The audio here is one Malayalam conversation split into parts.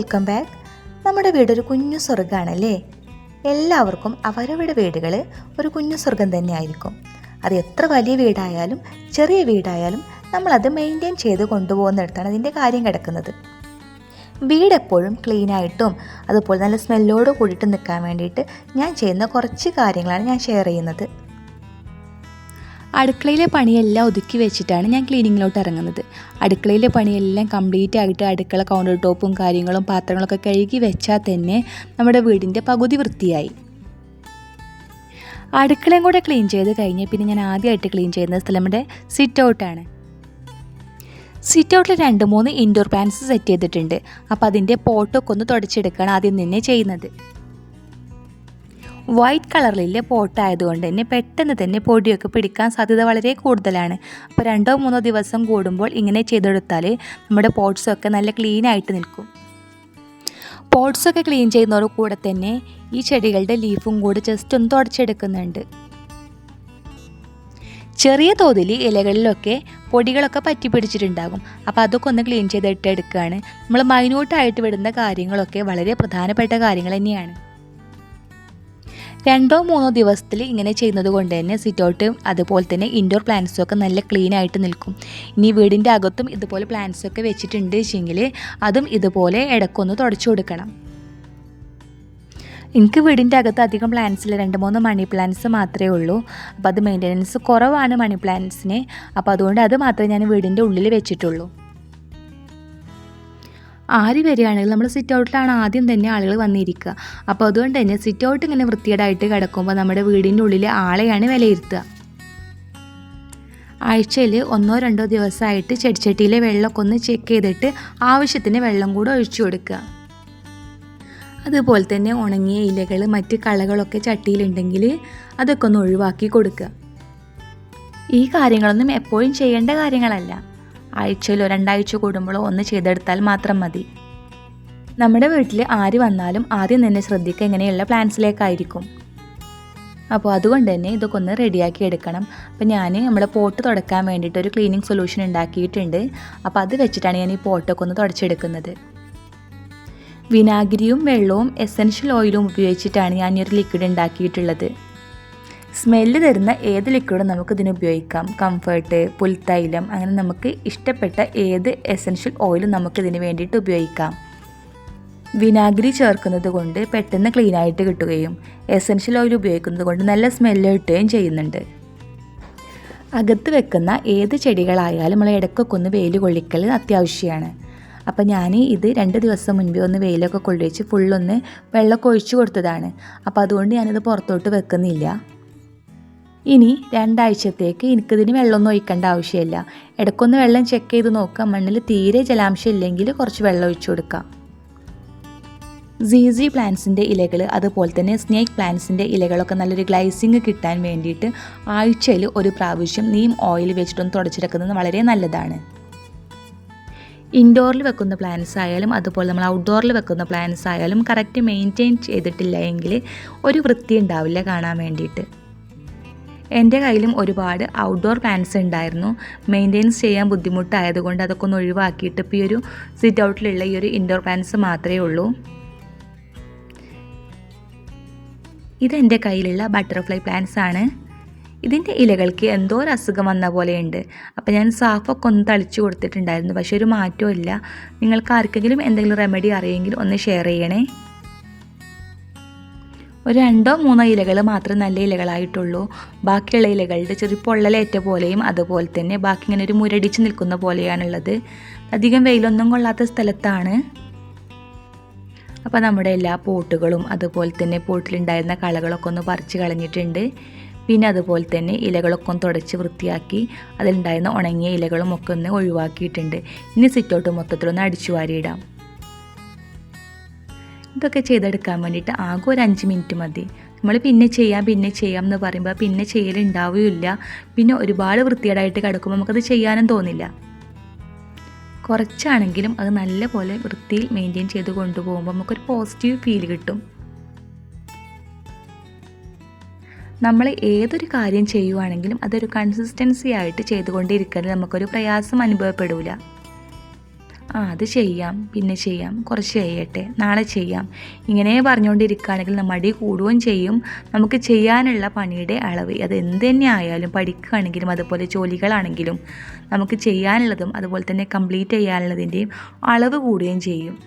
Welcome back. നമ്മുടെ വീടൊരു കുഞ്ഞു സ്വർഗമാണല്ലേ എല്ലാവർക്കും അവരവരുടെ വീടുകൾ ഒരു കുഞ്ഞു സ്വർഗം തന്നെയായിരിക്കും. അത് എത്ര വലിയ വീടായാലും ചെറിയ വീടായാലും നമ്മളത് മെയിന്റെയിൻ ചെയ്ത് കൊണ്ടുപോകുന്നിടത്താണ് അതിന്റെ കാര്യം കിടക്കുന്നത്. വീട് എപ്പോഴും ക്ലീനായിട്ടും അതുപോലെ നല്ല സ്മെല്ലോട് കൂടിയിട്ട് നിൽക്കാൻ വേണ്ടിയിട്ട് ഞാൻ ചെയ്യുന്ന കുറച്ച് കാര്യങ്ങളാണ് ഞാൻ ഷെയർ ചെയ്യുന്നത്. അടുക്കളയിലെ പണിയെല്ലാം ഒതുക്കി വെച്ചിട്ടാണ് ഞാൻ ക്ലീനിങ്ങിലോട്ട് ഇറങ്ങുന്നത്. അടുക്കളയിലെ പണിയെല്ലാം കംപ്ലീറ്റ് ആയിട്ട് അടുക്കള കൗണ്ടർ ടോപ്പും കാര്യങ്ങളും പാത്രങ്ങളൊക്കെ കഴുകി വെച്ചാൽ തന്നെ നമ്മുടെ വീടിന്റെ പകുതി വൃത്തിയായി. അടുക്കളയും കൂടെ ക്ലീൻ ചെയ്ത് കഴിഞ്ഞ് പിന്നെ ഞാൻ ആദ്യമായിട്ട് ക്ലീൻ ചെയ്യുന്ന സ്ഥലം നമ്മുടെ സിറ്റ് ഔട്ടാണ് സിറ്റ് ഔട്ടിൽ രണ്ട് മൂന്ന് ഇൻഡോർ പ്ലാന്റ്സ് സെറ്റ് ചെയ്തിട്ടുണ്ട്. അപ്പോൾ അതിന്റെ പോട്ടൊക്കെ ഒന്ന് തുടച്ചെടുക്കുകയാണ് ആദ്യം തന്നെ ചെയ്യുന്നത്. വൈറ്റ് കളറിലെ പോട്ടായതുകൊണ്ട് തന്നെ പെട്ടെന്ന് തന്നെ പൊടിയൊക്കെ പിടിക്കാൻ സാധ്യത വളരെ കൂടുതലാണ്. അപ്പോൾ രണ്ടോ മൂന്നോ ദിവസം കൂടുമ്പോൾ ഇങ്ങനെ ചെയ്തെടുത്താൽ നമ്മുടെ പോട്ട്സൊക്കെ നല്ല ക്ലീൻ ആയിട്ട് നിൽക്കും. പോട്ട്സൊക്കെ ക്ലീൻ ചെയ്യുന്നതോട് കൂടെ തന്നെ ഈ ചെടികളുടെ ലീഫും കൂടി ജസ്റ്റ് ഒന്ന് തുടച്ചെടുക്കുന്നുണ്ട്. ചെറിയ തോതിൽ ഇലകളിലൊക്കെ പൊടികളൊക്കെ പറ്റി പിടിച്ചിട്ടുണ്ടാകും. അപ്പോൾ അതൊക്കെ ഒന്ന് ക്ലീൻ ചെയ്തിട്ട് എടുക്കുകയാണ്. നമ്മൾ മൈന്യൂട്ടായിട്ട് വിടുന്ന കാര്യങ്ങളൊക്കെ വളരെ പ്രധാനപ്പെട്ട കാര്യങ്ങൾ തന്നെയാണ്. രണ്ടോ മൂന്നോ ദിവസത്തിൽ ഇങ്ങനെ ചെയ്യുന്നത് കൊണ്ട് തന്നെ സിറ്റൗട്ട് അതുപോലെ തന്നെ ഇൻഡോർ പ്ലാന്റ്സും ഒക്കെ നല്ല ക്ലീൻ ആയിട്ട് നിൽക്കും. ഇനി വീടിന്റെ അകത്തും ഇതുപോലെ പ്ലാന്റ്സ് ഒക്കെ വെച്ചിട്ടുണ്ട് വെച്ചെങ്കിൽ അതും ഇതുപോലെ ഇടക്കൊന്ന് തുടച്ചു കൊടുക്കണം. എനിക്ക് വീടിന്റെ അകത്ത് അധികം പ്ലാന്റ്സിൽ രണ്ട് മൂന്ന് മണി പ്ലാന്റ്സ് മാത്രമേ ഉള്ളൂ. അപ്പോൾ അത് മെയിന്റനൻസ് കുറവാണ് മണി പ്ലാന്റ്സിന് അപ്പോൾ അതുകൊണ്ട് അത് മാത്രമേ ഞാൻ വീടിന്റെ ഉള്ളിൽ വെച്ചിട്ടുള്ളൂ. ആര് വരികയാണെങ്കിൽ നമ്മൾ സിറ്റ് ഔട്ടിലാണ് ആദ്യം തന്നെ ആളുകൾ വന്നിരിക്കുക. അപ്പോൾ അതുകൊണ്ട് തന്നെ സിറ്റ് ഔട്ട് ഇങ്ങനെ വൃത്തികേടായിട്ട് കിടക്കുമ്പോൾ നമ്മുടെ വീടിന്റെ ഉള്ളിൽ ആളെയാണ് വിലയിരുത്തുക. ആഴ്ചയിൽ ഒന്നോ രണ്ടോ ദിവസമായിട്ട് ചെടിച്ചട്ടിയിലെ വെള്ളമൊക്കെ ഒന്ന് ചെക്ക് ചെയ്തിട്ട് ആവശ്യത്തിന് വെള്ളം കൂടെ ഒഴിച്ചു കൊടുക്കുക. അതുപോലെ തന്നെ ഉണങ്ങിയ ഇലകൾ മറ്റ് കളകളൊക്കെ ചട്ടിയിലുണ്ടെങ്കിൽ അതൊക്കെ ഒന്ന് ഒഴിവാക്കി കൊടുക്കുക. ഈ കാര്യങ്ങളൊന്നും എപ്പോഴും ചെയ്യേണ്ട കാര്യങ്ങളല്ല. ആഴ്ചയിലോ രണ്ടാഴ്ച കൂടുമ്പോഴോ ഒന്ന് ചെയ്തെടുത്താൽ മാത്രം മതി. നമ്മുടെ വീട്ടിൽ ആര് വന്നാലും ആദ്യം തന്നെ ശ്രദ്ധിക്കുക ഇങ്ങനെയുള്ള പ്ലാന്റ്സിലേക്കായിരിക്കും അപ്പോൾ അതുകൊണ്ട് തന്നെ ഇതൊക്കെ ഒന്ന് റെഡിയാക്കി എടുക്കണം. അപ്പോൾ ഞാൻ നമ്മുടെ പോട്ട് തുടക്കാൻ വേണ്ടിയിട്ട് ഒരു ക്ലീനിങ് സൊല്യൂഷൻ ഉണ്ടാക്കിയിട്ടുണ്ട്. അപ്പോൾ അത് വെച്ചിട്ടാണ് ഞാൻ ഈ പോട്ടൊക്കെ ഒന്ന് തുടച്ചെടുക്കുന്നത്. വിനാഗിരിയും വെള്ളവും എസൻഷ്യൽ ഓയിലും ഉപയോഗിച്ചിട്ടാണ് ഞാൻ ഈ ഒരു ലിക്വിഡ് ഉണ്ടാക്കിയിട്ടുള്ളത്. സ്മെല്ല് തരുന്ന ഏത് ലിക്വിഡും നമുക്ക് ഇതിന് ഉപയോഗിക്കാം? കംഫർട്ട് പുൽത്തൈലം അങ്ങനെ നമുക്ക് ഇഷ്ടപ്പെട്ട ഏത് എസൻഷ്യൽ ഓയിലും നമുക്ക് ഇതിന് വേണ്ടിയിട്ട് ഉപയോഗിക്കാം. വിനാഗിരി ചേർക്കുന്നത് കൊണ്ട് പെട്ടെന്ന് ക്ലീൻ ആയിട്ട് കിട്ടുകയും എസൻഷ്യൽ ഓയിൽ ഉപയോഗിക്കുന്നത് കൊണ്ട് നല്ല സ്മെല്ല് കിട്ടുകയും ചെയ്യുന്നുണ്ട്. അകത്ത് വെക്കുന്ന ഏത് ചെടികളായാലും നമ്മൾ ഇടയ്ക്കൊക്കെ ഒന്ന് വെയിൽ കൊള്ളിക്കൽ അത്യാവശ്യമാണ് അപ്പോൾ ഞാൻ ഇത് രണ്ട് ദിവസം മുൻപേ ഒന്ന് വെയിലൊക്കെ കൊള്ളിച്ച് ഫുള്ളൊന്ന് വെള്ളമൊക്കെ ഒഴിച്ചു കൊടുത്തതാണ്. അപ്പോൾ അതുകൊണ്ട് ഞാനിത് പുറത്തോട്ട് വെക്കുന്നില്ല. ഇനി രണ്ടാഴ്ചത്തേക്ക് എനിക്കിതിന് വെള്ളമൊന്നും ഒഴിക്കേണ്ട ആവശ്യമില്ല. ഇടയ്ക്കൊന്ന് വെള്ളം ചെക്ക് ചെയ്ത് നോക്കാം. മണ്ണിൽ തീരെ ജലാംശം ഇല്ലെങ്കിൽ കുറച്ച് വെള്ളം ഒഴിച്ചു കൊടുക്കാം. സീസി പ്ലാന്റ്സിന്റെ ഇലകൾ അതുപോലെ തന്നെ സ്നേക്ക് പ്ലാന്റ്സിന്റെ ഇലകളൊക്കെ നല്ലൊരു ഗ്ലൈസിങ് കിട്ടാൻ വേണ്ടിയിട്ട് ആഴ്ചയിൽ ഒരു പ്രാവശ്യം നീം ഓയിൽ വെച്ചിട്ടൊന്ന് തുടച്ചിരക്കുന്നത് വളരെ നല്ലതാണ്. ഇൻഡോറിൽ വെക്കുന്ന പ്ലാന്റ്സ് ആയാലും അതുപോലെ നമ്മൾ ഔട്ട്ഡോറിൽ വെക്കുന്ന പ്ലാന്റ്സ് ആയാലും കറക്റ്റ് മെയിന്റെയിൻ ചെയ്തിട്ടില്ല എങ്കിൽ ഒരു വൃത്തി ഉണ്ടാവില്ല കാണാൻ വേണ്ടിയിട്ട്. എന്റെ കയ്യിലും ഒരുപാട് ഔട്ട്ഡോർ പ്ലാന്റ്സ് ഉണ്ടായിരുന്നു. മെയിന്റെയിൻസ് ചെയ്യാൻ ബുദ്ധിമുട്ടായതുകൊണ്ട് അതൊക്കെ ഒന്ന് ഒഴിവാക്കിയിട്ട് ഇപ്പോൾ ഈ ഒരു സിറ്റ് ഔട്ടിലുള്ള ഈ ഒരു ഇൻഡോർ പ്ലാന്റ്സ് മാത്രമേ ഉള്ളൂ. ഇതെന്റെ കയ്യിലുള്ള ബട്ടർഫ്ലൈ പ്ലാൻസ് ആണ്. ഇതിന്റെ ഇലകൾക്ക് എന്തോ ഒരു അസുഖം വന്ന പോലെയുണ്ട്. അപ്പോൾ ഞാൻ സാഫൊക്കെ ഒന്ന് തളിച്ചു കൊടുത്തിട്ടുണ്ടായിരുന്നു. പക്ഷേ ഒരു മാറ്റവും ഇല്ല. നിങ്ങൾക്ക് ആർക്കെങ്കിലും എന്തെങ്കിലും റെമഡി അറിയെങ്കിൽ ഒന്ന് ഷെയർ ചെയ്യണേ. ഒരു രണ്ടോ മൂന്നോ ഇലകൾ മാത്രം നല്ല ഇലകളായിട്ടുള്ളൂ. ബാക്കിയുള്ള ഇലകളുടെ ചെറിയ പൊള്ളലേറ്റ പോലെയും അതുപോലെ തന്നെ ബാക്കി ഇങ്ങനെ ഒരു മുരടിച്ച് നിൽക്കുന്ന പോലെയാണുള്ളത്. അധികം വെയിലൊന്നും കൊള്ളാത്ത സ്ഥലത്താണ്. അപ്പോൾ നമ്മുടെ എല്ലാ പോട്ടുകളും അതുപോലെ തന്നെ പോട്ടിലുണ്ടായിരുന്ന കളകളൊക്കെ ഒന്ന് പറിച്ച് കളഞ്ഞിട്ടുണ്ട്. പിന്നെ അതുപോലെ തന്നെ ഇലകളൊക്കെ ഒന്ന് തുടച്ച് വൃത്തിയാക്കി അതിലുണ്ടായിരുന്ന ഉണങ്ങിയ ഇലകളും ഒക്കെ ഒന്ന് ഒഴിവാക്കിയിട്ടുണ്ട്. ഇനി സിറ്റൗട്ട് മൊത്തത്തിലൊന്ന് അടിച്ചു വാരിയിടാം. ഇതൊക്കെ ചെയ്തെടുക്കാൻ വേണ്ടിയിട്ട് ആകെ ഒരു അഞ്ച് മിനിറ്റ് മതി. നമ്മൾ പിന്നെ ചെയ്യാം പിന്നെ ചെയ്യാം എന്ന് പറയുമ്പോൾ പിന്നെ ചെയ്യലുണ്ടാവുകയില്ല. പിന്നെ ഒരുപാട് വൃത്തികേടായിട്ട് കിടക്കുമ്പോൾ നമുക്കത് ചെയ്യാനും തോന്നില്ല. കുറച്ചാണെങ്കിലും അത് നല്ല പോലെ വൃത്തിയിൽ മെയിന്റെയിൻ ചെയ്ത് കൊണ്ടുപോകുമ്പോൾ നമുക്കൊരു പോസിറ്റീവ് ഫീൽ കിട്ടും. നമ്മൾ ഏതൊരു കാര്യം ചെയ്യുവാണെങ്കിലും അതൊരു കൺസിസ്റ്റൻസി ആയിട്ട് ചെയ്തുകൊണ്ടിരിക്കാൻ നമുക്കൊരു പ്രയാസം അനുഭവപ്പെടില്ല ആ അത് ചെയ്യാം പിന്നെ ചെയ്യാം കുറച്ച് ചെയ്യട്ടെ നാളെ ചെയ്യാം. ഇങ്ങനെ പറഞ്ഞുകൊണ്ടിരിക്കുകയാണെങ്കിൽ നമ്മൾ മടി കൂടുകയും ചെയ്യും. നമുക്ക് ചെയ്യാനുള്ള പണിയുടെ അളവ് അത് എന്ത് തന്നെ ആയാലും പഠിക്കുകയാണെങ്കിലും അതുപോലെ ജോലികളാണെങ്കിലും നമുക്ക് ചെയ്യാനുള്ളതും അതുപോലെ തന്നെ കംപ്ലീറ്റ് ചെയ്യാനുള്ളതിന്റെയും അളവ് കൂടുകയും ചെയ്യും.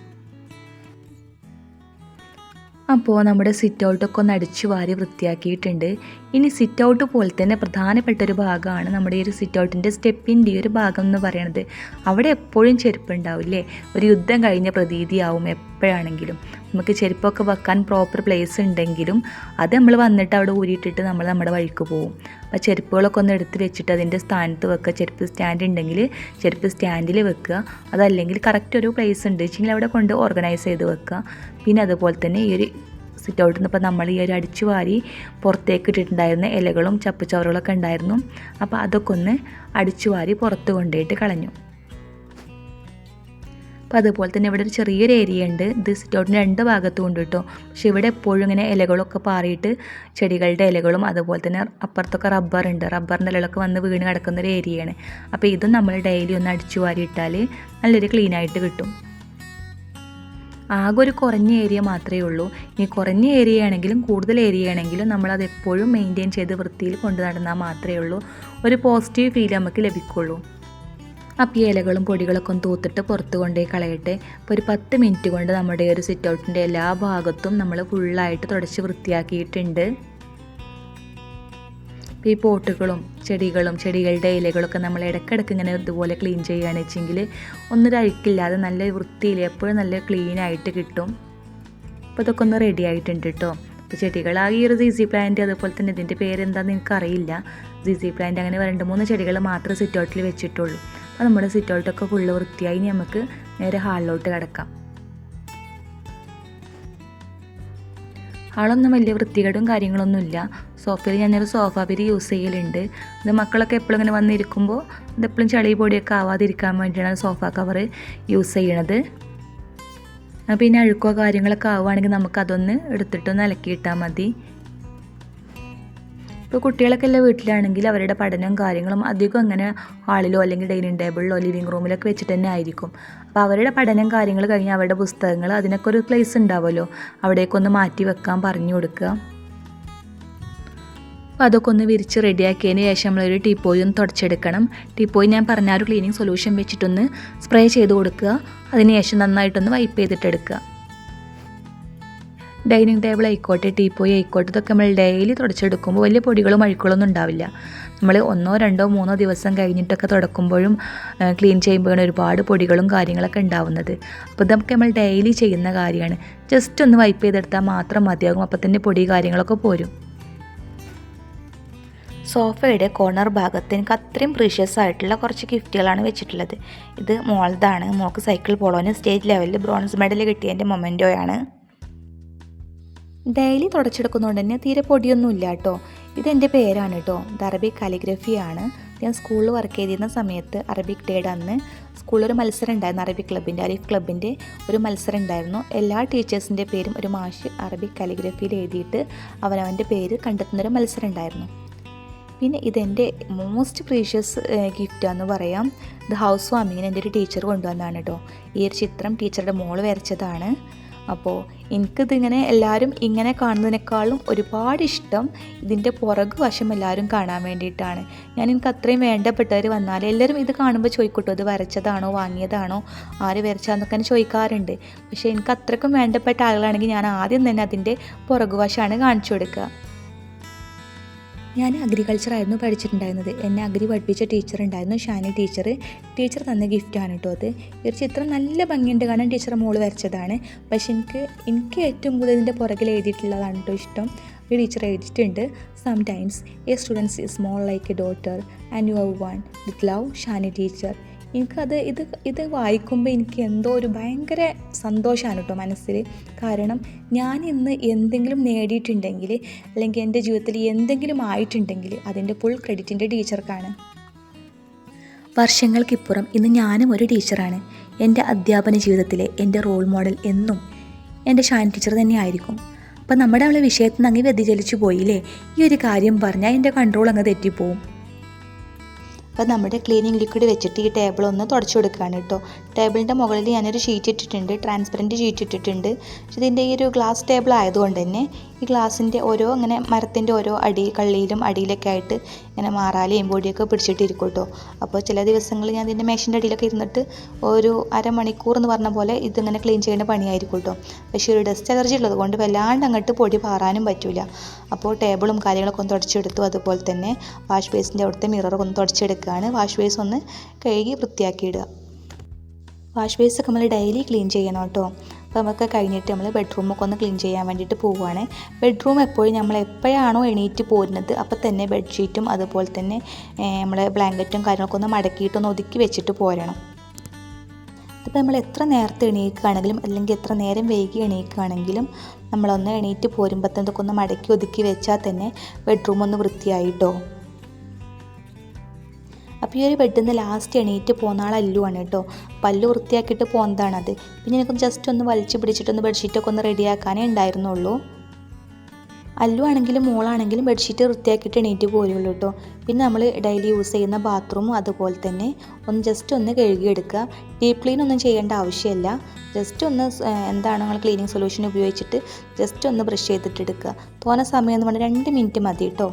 അപ്പോൾ നമ്മുടെ സിറ്റ് ഔട്ടൊക്കെ ഒന്ന് അടിച്ചു വാരി വൃത്തിയാക്കിയിട്ടുണ്ട്. ഇനി സിറ്റ് ഔട്ട് പോലെ തന്നെ പ്രധാനപ്പെട്ട ഒരു ഭാഗമാണ് നമ്മുടെ ഈ ഒരു സിറ്റ് ഔട്ടിന്റെ സ്റ്റെപ്പിന്റെ ഈ ഒരു ഭാഗം എന്ന് പറയുന്നത് അവിടെ എപ്പോഴും ചെരുപ്പ് ഉണ്ടാവില്ലേ ഒരു യുദ്ധം കഴിഞ്ഞ പ്രതീതിയാവും എപ്പോഴാണെങ്കിലും. നമുക്ക് ചെരുപ്പൊക്കെ വെക്കാൻ പ്രോപ്പർ പ്ലേസ് ഉണ്ടെങ്കിലും അത് നമ്മൾ വന്നിട്ട് അവിടെ ഊരിയിട്ടിട്ട് നമ്മൾ നമ്മുടെ വഴിക്ക് പോകും അപ്പോൾ ചെരുപ്പുകളൊക്കെ ഒന്ന് എടുത്ത് വെച്ചിട്ട് അതിന്റെ സ്ഥാനത്ത് വെക്കുക. ചെരുപ്പ് സ്റ്റാൻഡ് ഉണ്ടെങ്കിൽ ചെരുപ്പ് സ്റ്റാൻഡിൽ വെക്കുക. അതല്ലെങ്കിൽ കറക്റ്റ് ഒരു പ്ലേസ് ഉണ്ട്. വെച്ചെങ്കിൽ അവിടെ കൊണ്ട് ഓർഗനൈസ് ചെയ്ത് വെക്കുക. പിന്നെ അതുപോലെ തന്നെ ഈ ഒരു സിറ്റ് നിന്ന് ഇപ്പോൾ നമ്മൾ ഈ ഒരു അടിച്ചു വാരി പുറത്തേക്ക് ഇട്ടിട്ടുണ്ടായിരുന്ന ഇലകളും ചപ്പുചവറുകളൊക്കെ ഉണ്ടായിരുന്നു. അപ്പോൾ അതൊക്കെ ഒന്ന് അടിച്ചു വാരി പുറത്ത് കൊണ്ടുപോയിട്ട് കളഞ്ഞു. അപ്പോൾ അതുപോലെ തന്നെ ഇവിടെ ഒരു ചെറിയൊരു ഏരിയ ഉണ്ട്. ഇത് സിറ്റ് ഔട്ടിന്റെ രണ്ട് ഭാഗത്തും ഉണ്ട് പക്ഷേ ഇവിടെ എപ്പോഴും ഇങ്ങനെ ഇലകളൊക്കെ പാറിയിട്ട് ചെടികളുടെ ഇലകളും അതുപോലെ തന്നെ അപ്പുറത്തൊക്കെ റബ്ബർ ഉണ്ട്. റബ്ബറിന്റെ ഇലകളൊക്കെ വന്ന് വീണ് കിടക്കുന്ന ഒരു ഏരിയയാണ് അപ്പോൾ ഇതും നമ്മൾ ഡെയിലി ഒന്ന് അടിച്ചു വാരി ഇട്ടാൽ നല്ലൊരു ക്ലീനായിട്ട് കിട്ടും. ആകെ ഒരു കുറഞ്ഞ ഏരിയ മാത്രമേ ഉള്ളൂ. ഇനി കുറഞ്ഞ ഏരിയ ആണെങ്കിലും കൂടുതൽ ഏരിയ ആണെങ്കിലും നമ്മളത് എപ്പോഴും മെയിന്റെയിൻ ചെയ്ത് വൃത്തിയിൽ കൊണ്ടു നടന്നാൽ മാത്രമേ ഉള്ളൂ. ഒരു പോസിറ്റീവ് ഫീൽ നമുക്ക് ലഭിക്കുള്ളൂ. അപ്പോൾ ഈ ഇലകളും പൊടികളൊക്കെ ഒന്ന് തൂത്തിട്ട് പുറത്ത് കൊണ്ടുപോയി കളയട്ടെ. അപ്പോൾ ഒരു പത്ത് മിനിറ്റ് കൊണ്ട് നമ്മുടെ ഒരു സിറ്റ് ഔട്ടിന്റെ എല്ലാ ഭാഗത്തും നമ്മൾ ഫുള്ളായിട്ട് തുടച്ച് വൃത്തിയാക്കിയിട്ടുണ്ട്. ഈ പോട്ടുകളും ചെടികളും ചെടികളുടെ ഇലകളൊക്കെ നമ്മൾ ഇടയ്ക്കിടയ്ക്ക് ഇങ്ങനെ ഇതുപോലെ ക്ലീൻ ചെയ്യുകയാണ് വെച്ചെങ്കിൽ ഒന്നൊരഴുക്കില്ലാതെ നല്ല വൃത്തിയിൽ എപ്പോഴും നല്ല ക്ലീൻ ആയിട്ട് കിട്ടും. അപ്പോൾ ഇതൊക്കെ ഒന്ന് റെഡി ആയിട്ടുണ്ട് കേട്ടോ അപ്പോൾ ചെടികൾ ആ ഈ ഒരു സി പ്ലാന്റ് അതുപോലെ തന്നെ ഇതിന്റെ പേരെന്താണെന്ന് എനിക്കറിയില്ല. സി പ്ലാന്റ് അങ്ങനെ രണ്ട് മൂന്ന് ചെടികൾ മാത്രമേ സിറ്റൗട്ടിൽ വെച്ചിട്ടുള്ളൂ. അപ്പോൾ നമ്മുടെ സിറ്റ് ഔട്ടൊക്കെ ഫുള്ള് വൃത്തിയായി നമുക്ക് നേരെ ഹാളിലോട്ട് കിടക്കാം. ഹാളൊന്നും വലിയ വൃത്തികേടും കാര്യങ്ങളൊന്നുമില്ല. സോഫയിൽ ഞാനൊരു സോഫ പിരി യൂസ് ചെയ്യലുണ്ട്. അത് മക്കളൊക്കെ എപ്പോഴും ഇങ്ങനെ വന്നിരിക്കുമ്പോൾ അതെപ്പോഴും ചളി പൊടിയൊക്കെ ആവാതിരിക്കാൻ വേണ്ടിയാണ് സോഫ കവർ യൂസ് ചെയ്യണത്. പിന്നെ അഴുക്കോ കാര്യങ്ങളൊക്കെ ആവുകയാണെങ്കിൽ നമുക്കതൊന്ന് എടുത്തിട്ടൊന്ന് അലക്കിയിട്ടാൽ മതി. ഇപ്പോൾ കുട്ടികളൊക്കെ എല്ലാം വീട്ടിലാണെങ്കിൽ അവരുടെ പഠനവും കാര്യങ്ങളും അധികം അങ്ങനെ ഹാളിലോ അല്ലെങ്കിൽ ഡൈനിങ് ടേബിളിലോ ലിവിങ് റൂമിലൊക്കെ വെച്ചിട്ട് തന്നെ ആയിരിക്കും. അപ്പോൾ അവരുടെ പഠനം കാര്യങ്ങൾ കഴിഞ്ഞ് അവരുടെ പുസ്തകങ്ങൾ അതിനൊക്കെ ഒരു പ്ലേസ് ഉണ്ടാവുമല്ലോ. അവിടേക്കൊന്ന് മാറ്റി വെക്കാൻ പറഞ്ഞു കൊടുക്കുക. അപ്പോൾ അതൊക്കെ ഒന്ന് വിരിച്ച് റെഡിയാക്കിയതിന് ശേഷം നമ്മളൊരു ടീപ്പോയി ഒന്ന് തുടച്ചെടുക്കണം. ടീപ്പോയി ഞാൻ പറഞ്ഞ ഒരു ക്ലീനിങ് സൊല്യൂഷൻ വെച്ചിട്ടൊന്ന് സ്പ്രേ ചെയ്ത് കൊടുക്കുക. അതിനുശേഷം നന്നായിട്ടൊന്ന് വൈപ്പ് ചെയ്തിട്ടെടുക്കുക ഡൈനിങ് ടേബിൾ ആയിക്കോട്ടെ ടീപ്പോയി ആയിക്കോട്ടെ ഇതൊക്കെ നമ്മൾ ഡെയിലി തുടച്ചെടുക്കുമ്പോൾ വലിയ പൊടികളും അഴുക്കുകളൊന്നും ഉണ്ടാവില്ല. നമ്മൾ ഒന്നോ രണ്ടോ മൂന്നോ ദിവസം കഴിഞ്ഞിട്ടൊക്കെ തുടക്കുമ്പോഴും ക്ലീൻ ചെയ്യുമ്പോഴാണ് ഒരുപാട് പൊടികളും കാര്യങ്ങളൊക്കെ ഉണ്ടാവുന്നത്. അപ്പോൾ ഇതൊക്കെ നമ്മൾ ഡെയിലി ചെയ്യുന്ന കാര്യമാണ്. ജസ്റ്റ് ഒന്ന് വൈപ്പ് ചെയ്തെടുത്താൽ മാത്രം മതിയാകും. അപ്പോൾ തന്നെ പൊടി കാര്യങ്ങളൊക്കെ പോരും. സോഫയുടെ കോർണർ ഭാഗത്ത് എനിക്ക് അത്രയും പ്രീഷ്യസ് ആയിട്ടുള്ള കുറച്ച് ഗിഫ്റ്റുകളാണ് വെച്ചിട്ടുള്ളത്. ഇത് മോളതാണ് മോൾക്ക് സൈക്കിൾ പോളോന് സ്റ്റേറ്റ് ലെവലിൽ ബ്രോൺസ് മെഡൽ കിട്ടിയതിന്റെ മൊമെന്റോയാണ്. ഡെയിലി തുടച്ചെടുക്കുന്നതുകൊണ്ട് തന്നെ തീരെ പൊടിയൊന്നും ഇല്ല കേട്ടോ. ഇതെന്റെ പേരാണ് കേട്ടോ. ഇത് അറബിക് കാലിഗ്രഫിയാണ്. ഞാൻ സ്കൂളിൽ വർക്ക് ചെയ്തിരുന്ന സമയത്ത് അറബിക് ഡേയുടെ അന്ന് സ്കൂളിൽ ഒരു മത്സരം ഉണ്ടായിരുന്നു അറബിക് ക്ലബിന്റെ അറിഫ് ക്ലബിന്റെ ഒരു മത്സരം ഉണ്ടായിരുന്നു. എല്ലാ ടീച്ചേഴ്സിന്റെ പേരും ഒരു മാഷ് അറബിക് കാലിഗ്രഫിയിൽ എഴുതിയിട്ട് അവനവന്റെ പേര് കണ്ടെത്തുന്നൊരു മത്സരം ഉണ്ടായിരുന്നു. പിന്നെ ഇതെന്റെ മോസ്റ്റ് പ്രീഷ്യസ് ഗിഫ്റ്റാന്ന് പറയാം. ഇത് ഹൗസ് വാമിങ്ങിന് എന്റെ ഒരു ടീച്ചർ കൊണ്ടുവന്നതാണ് കേട്ടോ. ഈ ഒരു ചിത്രം ടീച്ചറുടെ മോൾ വരച്ചതാണ്. അപ്പോൾ എനിക്കിതിങ്ങനെ എല്ലാവരും ഇങ്ങനെ കാണുന്നതിനേക്കാളും ഒരുപാട് ഇഷ്ടം ഇതിന്റെ പുറകു വശം എല്ലാവരും കാണാൻ വേണ്ടിയിട്ടാണ്. ഞാൻ എനിക്ക് അത്രയും വേണ്ടപ്പെട്ടവർ വന്നാൽ എല്ലാവരും ഇത് കാണുമ്പോൾ ചോദിക്കട്ടോ ഇത് വരച്ചതാണോ വാങ്ങിയതാണോ ആര് വരച്ചതെന്നൊക്കെ തന്നെ ചോദിക്കാറുണ്ട്. പക്ഷേ എനിക്ക് അത്രയ്ക്കും വേണ്ടപ്പെട്ട ആളുകളാണെങ്കിൽ ഞാൻ ആദ്യം തന്നെ അതിന്റെ പുറകുവശമാണ് കാണിച്ചു കൊടുക്കുക. ഞാൻ അഗ്രികൾച്ചർ ആയിരുന്നു പഠിച്ചിട്ടുണ്ടായിരുന്നത്. എന്നെ അഗ്രി പഠിപ്പിച്ച ടീച്ചർ ഉണ്ടായിരുന്നു ഷാനി ടീച്ചർ ടീച്ചർ തന്ന ഗിഫ്റ്റാണ് കേട്ടോ അത്. ഈ ചിത്രം നല്ല ഭംഗിയുണ്ട് കാരണം ടീച്ചർ മോൾ വരച്ചതാണ്. പക്ഷെ എനിക്ക് എനിക്ക് ഏറ്റവും കൂടുതൽ ഇതിന്റെ പുറകിൽ എഴുതിയിട്ടുള്ളതാണ് കേട്ടോ ഇഷ്ടം. ഒരു ടീച്ചർ എഴുതിയിട്ടുണ്ട് some times a students is mall like a daughter and you have one with love Shani teacher എനിക്കത് ഇത് ഇത് വായിക്കുമ്പോൾ എനിക്ക് എന്തോ ഒരു ഭയങ്കര സന്തോഷമാണ് കേട്ടോ മനസ്സിൽ കാരണം ഞാൻ ഇന്ന് എന്തെങ്കിലും നേടിയിട്ടുണ്ടെങ്കിൽ അല്ലെങ്കിൽ എന്റെ ജീവിതത്തിൽ എന്തെങ്കിലും ആയിട്ടുണ്ടെങ്കിൽ അതിന്റെ ഫുൾ ക്രെഡിറ്റിന്റെ ടീച്ചർക്കാണ് വർഷങ്ങൾക്കിപ്പുറം ഇന്ന് ഞാനും ഒരു ടീച്ചറാണ് എന്റെ അധ്യാപന ജീവിതത്തിലെ എന്റെ റോൾ മോഡൽ എന്നും എന്റെ ഷാൻ ടീച്ചർ തന്നെ ആയിരിക്കും. അപ്പം നമ്മുടെ അവളെ വിഷയത്തിൽ നിന്ന് അങ്ങ് വ്യതിചലിച്ചു പോയില്ലേ? ഈ ഒരു കാര്യം പറഞ്ഞാൽ എന്റെ കൺട്രോൾ അങ്ങ് തെറ്റിപ്പോവും. അപ്പോൾ നമ്മുടെ ക്ലീനിങ് ലിക്വിഡ് വെച്ചിട്ട് ഈ ടേബിൾ ഒന്ന് തുടച്ചു കൊടുക്കുകയാണ് കേട്ടോ ടേബിളിന്റെ മുകളിൽ ഞാനൊരു ഷീറ്റ് ഇട്ടിട്ടുണ്ട് ട്രാൻസ്പെറന്റ് ഷീറ്റ് ഇട്ടിട്ടുണ്ട്. പക്ഷേ ഇതിന്റെ ഈ ഒരു ഗ്ലാസ് ടേബിൾ ആയതുകൊണ്ട് തന്നെ ഈ ഗ്ലാസിന്റെ ഓരോ ഇങ്ങനെ മരത്തിന്റെ ഓരോ അടി കള്ളിയിലും അടിയിലൊക്കെ ആയിട്ട് ഇങ്ങനെ മാറാലയും പൊടിയൊക്കെ പിടിച്ചിട്ടിരിക്കും കേട്ടോ അപ്പോൾ ചില ദിവസങ്ങളിൽ ഞാൻ ഇതിന്റെ മേശിന്റെ അടിയിലൊക്കെ ഇരുന്നിട്ട് ഒരു അരമണിക്കൂർ എന്ന് പറഞ്ഞ പോലെ ഇതിങ്ങനെ ക്ലീൻ ചെയ്യേണ്ട പണിയായിരിക്കും കേട്ടോ പക്ഷേ ഒരു ഡസ്റ്റ് അലർജി ഉള്ളത് കൊണ്ട് വല്ലാണ്ട് അങ്ങോട്ട് പൊടി പാറാനും പറ്റില്ല അപ്പോൾ ടേബിളും കാര്യങ്ങളൊക്കെ ഒന്ന് തുടച്ചെടുത്തു. അതുപോലെ തന്നെ വാഷ് ബേസിന്റെ അവിടുത്തെ മിററൊക്കെ ഒന്ന് തുടച്ചെടുക്കുകയാണ്. വാഷ് ബേസ് ഒന്ന് കഴുകി വൃത്തിയാക്കിയിടുക വാഷ് ബേസ് ഒക്കെ നമ്മൾ ഡെയിലി ക്ലീൻ ചെയ്യണം കേട്ടോ. അപ്പോൾ നമുക്ക് കഴിഞ്ഞിട്ട് നമ്മൾ ബെഡ്റൂമൊക്കെ ഒന്ന് ക്ലീൻ ചെയ്യാൻ വേണ്ടിയിട്ട് പോവുകയാണ്. ബെഡ്റൂം എപ്പോഴും നമ്മൾ എപ്പോഴാണോ എണീറ്റ് പോരുന്നത് അപ്പോൾ തന്നെ ബെഡ്ഷീറ്റും അതുപോലെ തന്നെ നമ്മൾ ബ്ലാങ്കറ്റും കാര്യങ്ങളൊക്കെ ഒന്ന് മടക്കിയിട്ടൊന്ന് ഒതുക്കി വെച്ചിട്ട് പോരണം. അപ്പോൾ നമ്മൾ എത്ര നേരത്തെ എണീക്കുകയാണെങ്കിലും അല്ലെങ്കിൽ എത്ര നേരം വൈകി എണീക്കുകയാണെങ്കിലും നമ്മളൊന്ന് എണീറ്റ് പോരുമ്പോഴത്തേക്കൊക്കെ ഒന്ന് മടക്കി ഒതുക്കി വെച്ചാൽ തന്നെ ബെഡ്റൂം ഒന്ന് വൃത്തിയായിട്ടോ അപ്പോൾ ഈ ഒരു ബെഡിൽ ലാസ്റ്റ് എണീറ്റ് പോകുന്ന ആൾ അല്ലുവാണ് കേട്ടോ. പല്ല് വൃത്തിയാക്കിയിട്ട് പോകുന്നതാണത് പിന്നെ എനിക്കൊന്ന് ജസ്റ്റ് ഒന്ന് വലിച്ചു പിടിച്ചിട്ടൊന്ന് ബെഡ്ഷീറ്റൊക്കെ ഒന്ന് റെഡിയാക്കാനേ ഉണ്ടായിരുന്നുള്ളൂ. അല്ലു ആണെങ്കിലും മോളാണെങ്കിലും ബെഡ്ഷീറ്റ് വൃത്തിയാക്കിയിട്ട് എണീറ്റ് പോരുള്ളൂ കേട്ടോ. പിന്നെ നമ്മൾ ഡെയിലി യൂസ് ചെയ്യുന്ന ബാത്റൂമും അതുപോലെ തന്നെ ഒന്ന് ജസ്റ്റ് ഒന്ന് കഴുകിയെടുക്കുക. ഡീപ്പ് ക്ലീൻ ഒന്നും ചെയ്യേണ്ട ആവശ്യമില്ല. ജസ്റ്റ് ഒന്ന് എന്താണ് നിങ്ങൾ ക്ലീനിങ് സൊല്യൂഷൻ ഉപയോഗിച്ചിട്ട് ജസ്റ്റ് ഒന്ന് ബ്രഷ് ചെയ്തിട്ട് എടുക്കുക തോന്ന സമയം എന്ന് പറഞ്ഞാൽ രണ്ട് മിനിറ്റ് മതി കേട്ടോ.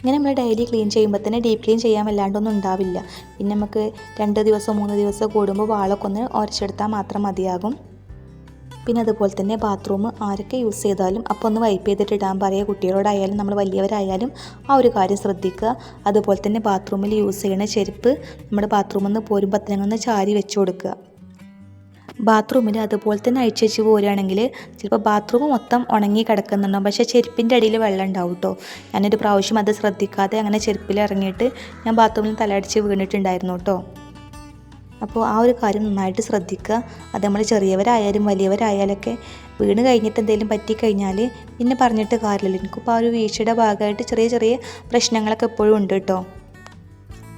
ഇങ്ങനെ നമ്മൾ ഡെയിലി ക്ലീൻ ചെയ്യുമ്പോൾ തന്നെ ഡീപ്പ് ക്ലീൻ ചെയ്യാൻ വല്ലാണ്ടൊന്നും ഉണ്ടാവില്ല. പിന്നെ നമുക്ക് രണ്ട് ദിവസം മൂന്ന് ദിവസം കൂടുമ്പോൾ വാളൊക്കെ ഒന്ന് ഉരച്ചെടുത്താൽ മാത്രം മതിയാകും. പിന്നെ അതുപോലെ തന്നെ ബാത്റൂം ആരൊക്കെ യൂസ് ചെയ്താലും അപ്പോൾ ഒന്ന് വൈപ്പ് ചെയ്തിട്ട് ഇടാൻ പറയുക കുട്ടികളോടായാലും നമ്മൾ വലിയവരായാലും ആ ഒരു കാര്യം ശ്രദ്ധിക്കുക. അതുപോലെ തന്നെ ബാത്റൂമിൽ യൂസ് ചെയ്യുന്ന ചെരുപ്പ് നമ്മുടെ ബാത്റൂമിൽ നിന്ന് പോരുമ്പോൾ തന്നെ ചാരി വെച്ച് കൊടുക്കുക. ബാത്റൂമിൽ അതുപോലെ തന്നെ അഴിച്ചു വെച്ച് പോരുകയാണെങ്കിൽ ചിലപ്പോൾ ബാത്റൂം മൊത്തം ഉണങ്ങി കിടക്കുന്നുണ്ടാവും. പക്ഷേ ചെരുപ്പിന്റെ അടിയിൽ വെള്ളം ഉണ്ടാവും കേട്ടോ ഞാനൊരു പ്രാവശ്യം അത് ശ്രദ്ധിക്കാതെ അങ്ങനെ ചെരുപ്പിൽ ഇറങ്ങിയിട്ട് ഞാൻ ബാത്റൂമിൽ തലയടിച്ച് വീണിട്ടുണ്ടായിരുന്നു കേട്ടോ അപ്പോൾ ആ ഒരു കാര്യം നന്നായിട്ട് ശ്രദ്ധിക്കുക. അത് നമ്മൾ ചെറിയവരായാലും വലിയവരായാലൊക്കെ വീണ് കഴിഞ്ഞിട്ട് എന്തെങ്കിലും പറ്റിക്കഴിഞ്ഞാൽ പിന്നെ പറഞ്ഞിട്ട് കാര്യമില്ല. എനിക്കിപ്പോൾ ആ ഒരു വീഴ്ചയുടെ ഭാഗമായിട്ട് ചെറിയ ചെറിയ പ്രശ്നങ്ങളൊക്കെ എപ്പോഴും ഉണ്ട് കേട്ടോ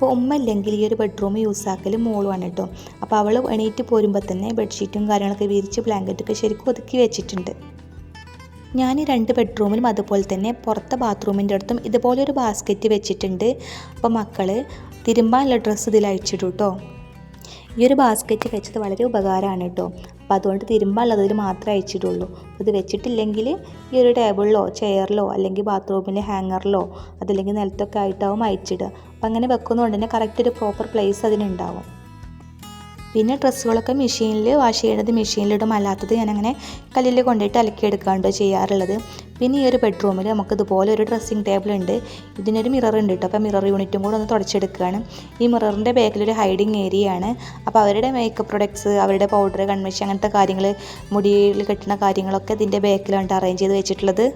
അപ്പോൾ ഉമ്മ അല്ലെങ്കിൽ ഈ ഒരു ബെഡ്റൂം യൂസ് ആക്കൽ മോളുമാണ് കേട്ടോ അപ്പോൾ അവൾ എണീറ്റ് പോരുമ്പോൾ തന്നെ ബെഡ്ഷീറ്റും കാര്യങ്ങളൊക്കെ വിരിച്ച് ബ്ലാങ്കറ്റൊക്കെ ശരിക്കും ഒതുക്കി വെച്ചിട്ടുണ്ട്. ഞാൻ ഈ രണ്ട് ബെഡ്റൂമിലും അതുപോലെ തന്നെ പുറത്തെ ബാത്റൂമിന്റെ അടുത്തും ഇതുപോലെ ഒരു ബാസ്ക്കറ്റ് വെച്ചിട്ടുണ്ട്. അപ്പോൾ മക്കൾ തിരുമ്പാനുള്ള ഡ്രസ്സ് ഇതിൽ അയച്ചിട്ടു കേട്ടോ ഈ ഒരു ബാസ്ക്കറ്റ് വെച്ചത് വളരെ ഉപകാരമാണ് കേട്ടോ അപ്പോൾ അതുകൊണ്ട് തിരുമ്പാനുള്ളത് ഇതിൽ മാത്രമേ അയച്ചിട്ടുള്ളൂ ഇത് വെച്ചിട്ടില്ലെങ്കിൽ ഈ ഒരു ടേബിളിലോ ചെയറിലോ അല്ലെങ്കിൽ ബാത്റൂമിലെ ഹാങ്ങറിലോ അതല്ലെങ്കിൽ നിലത്തൊക്കെ ആയിട്ടാവും അയച്ചിടുക അപ്പോൾ അങ്ങനെ വെക്കുന്നതുകൊണ്ട് തന്നെ കറക്റ്റ് ഒരു പ്രോപ്പർ പ്ലേസ് അതിനുണ്ടാവും. പിന്നെ ഡ്രസ്സുകളൊക്കെ മെഷീനിൽ വാഷ് ചെയ്യണത് മെഷീനിലിടും. അല്ലാത്തത് ഞാനങ്ങനെ കല്ലിൽ കൊണ്ടുപോയിട്ട് അലക്കിയെടുക്കാണ്ടോ ചെയ്യാറുള്ളത്. പിന്നെ ഈ ഒരു ബെഡ്റൂമിൽ നമുക്ക് ഇതുപോലെ ഒരു ഡ്രസ്സിങ് ടേബിൾ ഉണ്ട്. ഇതിനൊരു മിറർ ഉണ്ട് കേട്ടോ. അപ്പോൾ മിറർ യൂണിറ്റും കൂടെ ഒന്ന് തുടച്ചെടുക്കുകയാണ്. ഈ മിററിന്റെ ബാക്കിലൊരു ഹൈഡിങ് ഏരിയ ആണ് അപ്പോൾ അവരുടെ മേക്കപ്പ് പ്രൊഡക്ട്സ് അവരുടെ പൗഡർ കൺവെൻഷൻ അങ്ങനത്തെ കാര്യങ്ങൾ മുടിയിൽ കെട്ടുന്ന കാര്യങ്ങളൊക്കെ ഇതിന്റെ ബാക്കിലാണ് അറേഞ്ച് ചെയ്ത് വെച്ചിട്ടുള്ളത്.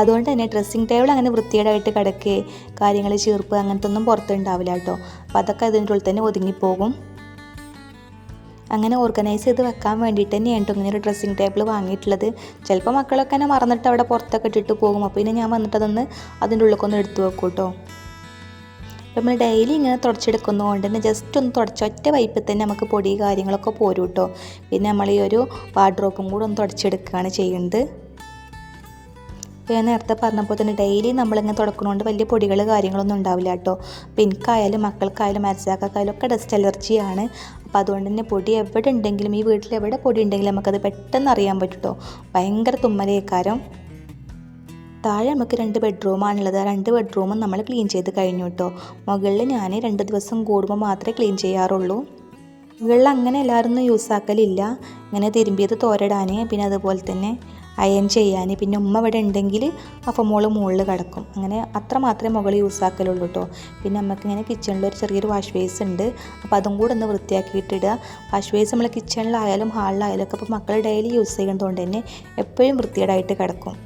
അതുകൊണ്ട് തന്നെ ഡ്രസ്സിങ് ടേബിൾ അങ്ങനെ വൃത്തികേടായിട്ട് കിടക്കുകയെ കാര്യങ്ങൾ ചീർപ്പ് അങ്ങനത്തെ ഒന്നും പുറത്തുണ്ടാവില്ല കേട്ടോ. അപ്പോൾ അതൊക്കെ അതിന്റെ ഉള്ളിൽ തന്നെ ഒതുങ്ങിപ്പോകും. അങ്ങനെ ഓർഗനൈസ് ചെയ്ത് വെക്കാൻ വേണ്ടിയിട്ട് തന്നെയാണ് കേട്ടോ ഇങ്ങനെ ഒരു ഡ്രസ്സിങ് ടേബിൾ വാങ്ങിയിട്ടുള്ളത്. ചിലപ്പോൾ മക്കളൊക്കെ തന്നെ മറന്നിട്ട് അവിടെ പുറത്തൊക്കെ ഇട്ടിട്ട് പോകും. അപ്പോൾ പിന്നെ ഞാൻ വന്നിട്ട് അതൊന്ന് അതിന്റെ ഉള്ളിലൊക്കെ എടുത്തു വെക്കും കേട്ടോ. നമ്മൾ ഡെയിലി ഇങ്ങനെ തുടച്ചെടുക്കുന്നതുകൊണ്ട് തന്നെ ജസ്റ്റ് ഒന്ന് തുടച്ച ഒറ്റ വൈപ്പിൽ തന്നെ നമുക്ക് പൊടി കാര്യങ്ങളൊക്കെ പോരും കേട്ടോ. പിന്നെ നമ്മൾ ഈ ഒരു വാർഡ്രോപ്പും കൂടെ ഒന്ന് തുടച്ചെടുക്കുകയാണ് ചെയ്യുന്നത്. ഞാൻ നേരത്തെ പറഞ്ഞപ്പോൾ തന്നെ ഡെയിലി നമ്മളിങ്ങനെ തുടക്കുന്നതുകൊണ്ട് വലിയ പൊടികൾ കാര്യങ്ങളൊന്നും ഉണ്ടാവില്ല കേട്ടോ. അപ്പോൾ എനിക്കായാലും മക്കൾക്കായാലും മരച്ചാക്കായാലും ഒക്കെ ഡസ്റ്റ് അലർജിയാണ് അപ്പോൾ അതുകൊണ്ട് തന്നെ പൊടി എവിടെ ഉണ്ടെങ്കിലും ഈ വീട്ടിൽ എവിടെ പൊടി ഉണ്ടെങ്കിലും നമുക്കത് പെട്ടെന്ന് അറിയാൻ പറ്റും കേട്ടോ ഭയങ്കര തുമ്മലേക്കാരം. താഴെ നമുക്ക് രണ്ട് ബെഡ്റൂമാണുള്ളത് രണ്ട് ബെഡ്റൂമും നമ്മൾ ക്ലീൻ ചെയ്ത് കഴിഞ്ഞു കേട്ടോ മുകളിൽ ഞാൻ രണ്ട് ദിവസം കൂടുമ്പോൾ മാത്രമേ ക്ലീൻ ചെയ്യാറുള്ളൂ. മുകളിൽ അങ്ങനെ എല്ലാവരും യൂസ് ആക്കലില്ല. ഇങ്ങനെ തിരുമ്പിയത് തോരടാൻ പിന്നെ അതുപോലെ തന്നെ അയൺ ചെയ്യാൻ പിന്നെ ഉമ്മ ഇവിടെ ഉണ്ടെങ്കിൽ അപ്പം മോൾ മുകളിൽ കിടക്കും. അങ്ങനെ അത്ര മാത്രമേ മുകൾ യൂസ് ആക്കലുള്ളൂ കേട്ടോ പിന്നെ നമുക്ക് ഇങ്ങനെ കിച്ചണിൽ ഒരു ചെറിയൊരു വാഷ് ബേസ് ഉണ്ട്. അപ്പോൾ അതും കൂടെ ഒന്ന് വൃത്തിയാക്കിയിട്ടിടുക. വാഷ് ബേസ് നമ്മൾ കിച്ചണിലായാലും ഹാളിലായാലും ഒക്കെ അപ്പോൾ മക്കൾ ഡെയിലി യൂസ് ചെയ്യുന്നതുകൊണ്ട് തന്നെ എപ്പോഴും വൃത്തികേടായിട്ട് കിടക്കും.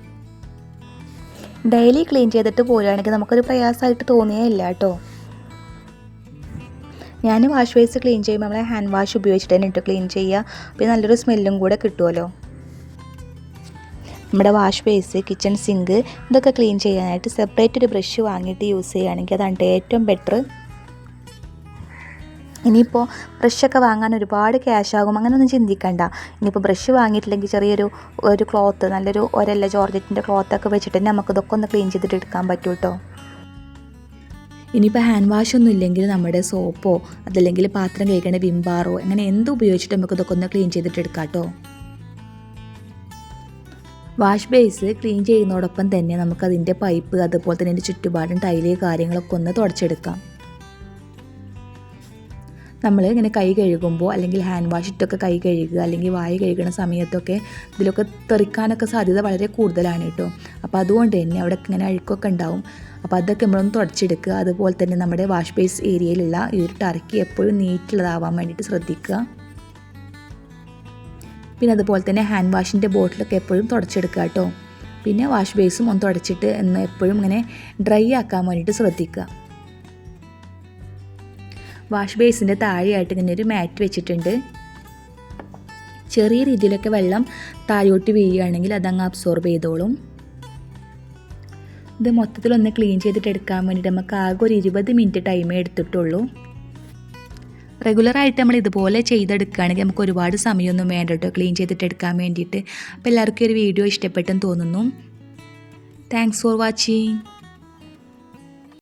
ഡെയിലി ക്ലീൻ ചെയ്തിട്ട് പോരുകയാണെങ്കിൽ നമുക്കൊരു പ്രയാസമായിട്ട് തോന്നിയേ ഇല്ല കേട്ടോ ഞാൻ വാഷ് ബേസ് ക്ലീൻ ചെയ്യുമ്പോൾ നമ്മളെ ഹാൻഡ് വാഷ് ഉപയോഗിച്ചിട്ട് തന്നെ ഇട്ട് ക്ലീൻ ചെയ്യുക. പിന്നെ നല്ലൊരു സ്മെല്ലും കൂടെ കിട്ടുമല്ലോ നമ്മുടെ വാഷ് ബേസ് കിച്ചൺ സിങ്ക് ഇതൊക്കെ ക്ലീൻ ചെയ്യാനായിട്ട് സെപ്പറേറ്റ് ഒരു ബ്രഷ് വാങ്ങിയിട്ട് യൂസ് ചെയ്യുകയാണെങ്കിൽ അതാണ് ഏറ്റവും ബെറ്റർ ഇനിയിപ്പോൾ ബ്രഷൊക്കെ വാങ്ങാൻ ഒരുപാട് ക്യാഷ് ആകും. അങ്ങനെയൊന്നും ചിന്തിക്കണ്ട. ഇനിയിപ്പോൾ ബ്രഷ് വാങ്ങിയിട്ടില്ലെങ്കിൽ ചെറിയൊരു ഒരു ക്ലോത്ത് നല്ലൊരു ഒരല്ല ജോർജറ്റിന്റെ ക്ലോത്തൊക്കെ വെച്ചിട്ട് തന്നെ നമുക്കിതൊക്കെ ഒന്ന് ക്ലീൻ ചെയ്തിട്ട് എടുക്കാൻ പറ്റും കേട്ടോ ഇനിയിപ്പോൾ ഹാൻഡ് വാഷ് ഒന്നും ഇല്ലെങ്കിൽ നമ്മുടെ സോപ്പോ അതല്ലെങ്കിൽ പാത്രം കഴിക്കേണ്ട വിംബാറോ അങ്ങനെ എന്ത് ഉപയോഗിച്ചിട്ട് നമുക്ക് ഇതൊക്കെ ഒന്ന് ക്ലീൻ ചെയ്തിട്ട് എടുക്കാം കേട്ടോ വാഷ് ബേസ് ക്ലീൻ ചെയ്യുന്നതോടൊപ്പം തന്നെ നമുക്കതിന്റെ പൈപ്പ് അതുപോലെ തന്നെ അതിന്റെ ചുറ്റുപാടും ടൈൽ കാര്യങ്ങളൊക്കെ ഒന്ന് തുടച്ചെടുക്കാം. നമ്മൾ ഇങ്ങനെ കൈ കഴുകുമ്പോൾ അല്ലെങ്കിൽ ഹാൻഡ് വാഷ് ഇട്ടൊക്കെ കൈ കഴുകുക അല്ലെങ്കിൽ വായ കഴുകുന്ന സമയത്തൊക്കെ ഇതിലൊക്കെ തെറിക്കാനൊക്കെ സാധ്യത വളരെ കൂടുതലാണ് കേട്ടോ. അപ്പോൾ അതുകൊണ്ട് തന്നെ അവിടെ ഇങ്ങനെ അഴുക്കൊക്കെ ഉണ്ടാവും. അപ്പോൾ അതൊക്കെ നമ്മളൊന്ന് തുടച്ചെടുക്കുക. അതുപോലെ തന്നെ നമ്മുടെ വാഷ് ബേസ് ഏരിയയിലുള്ള ഈ ഒരു ടർക്കി എപ്പോഴും നീറ്റുള്ളതാവാൻ വേണ്ടിയിട്ട് ശ്രദ്ധിക്കുക. പിന്നെ അതുപോലെ തന്നെ ഹാൻഡ് വാഷിന്റെ ബോട്ടിലൊക്കെ എപ്പോഴും തുടച്ചെടുക്കുക കേട്ടോ. പിന്നെ വാഷ് ബേസും ഒന്ന് തുടച്ചിട്ട് എന്ന് എപ്പോഴും ഇങ്ങനെ ഡ്രൈ ആക്കാൻ വേണ്ടിയിട്ട് ശ്രദ്ധിക്കുക. വാഷ് ബേസിന്റെ താഴെയായിട്ട് ഇങ്ങനെ ഒരു മാറ്റ് വെച്ചിട്ടുണ്ട്. ചെറിയ രീതിയിലൊക്കെ വെള്ളം താഴോട്ട് വീഴുകയാണെങ്കിൽ അതങ്ങ് അബ്സോർബ് ചെയ്തോളും. ഇത് മൊത്തത്തിലൊന്ന് ക്ലീൻ ചെയ്തിട്ട് എടുക്കാൻ വേണ്ടിയിട്ട് നമുക്ക് ആകെ ഒരു ഇരുപത് മിനിറ്റ് ടൈമേ എടുത്തിട്ടുള്ളൂ. റെഗുലറായിട്ട് നമ്മൾ ഇതുപോലെ ചെയ്തെടുക്കുകയാണെങ്കിൽ നമുക്ക് ഒരുപാട് സമയമൊന്നും വേണ്ട കേട്ടോ. ക്ലീൻ ചെയ്തിട്ട് എടുക്കാൻ വേണ്ടിയിട്ട്. അപ്പോൾ എല്ലാവർക്കും ഒരു വീഡിയോ ഇഷ്ടപ്പെട്ടെന്ന് തോന്നുന്നു. Thanks for watching